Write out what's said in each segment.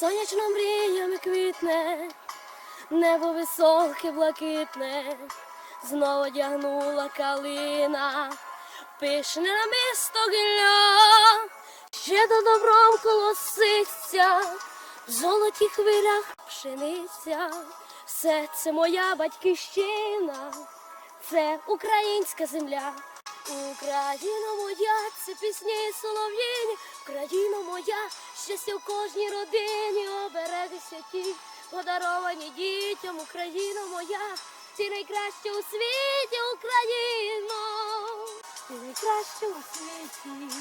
сонячно мріями квітне, небо високе, блакитне, знову одягнула калина, пишне на місто гілля, ще до добром колоситься, в золоті хвилях пшениця, все це моя батьківщина, це українська земля. Україна моя, це пісні солов'їні, Україна моя, щастя в кожній родині, обереги святі, подаровані дітям, Україна моя, ти найкраща у світі, Україно, ти найкраща у світі.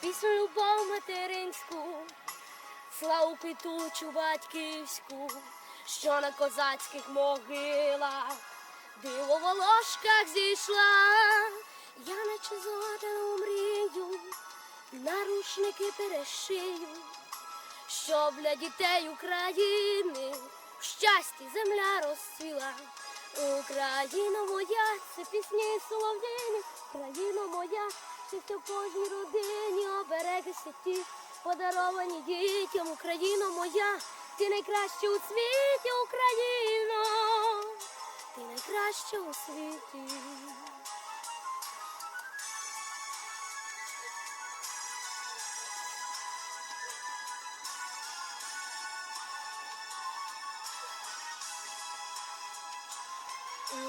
Пісню любов материнську, славу квітучу батьківську, що на козацьких могилах. В волошках зійшла, я наче згодену мрію, нарушники перешию, щоб для дітей України в щасті земля розцвіла. Україна моя, це пісні солов'їні, Україна моя, щастя в кожній родині, обереги святі, подаровані дітям, Україна моя, ти найкраща у світі, Україно, ти найкраща у світі.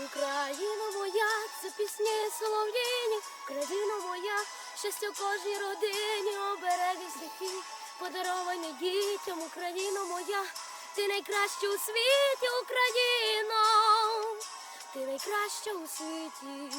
Україна моя, це пісні солов'їні, Україна моя, щастя кожній родині, обереги святі, подаровані дітям, Україно моя, ти найкраща у світі, Україно, ти найкраща у світі.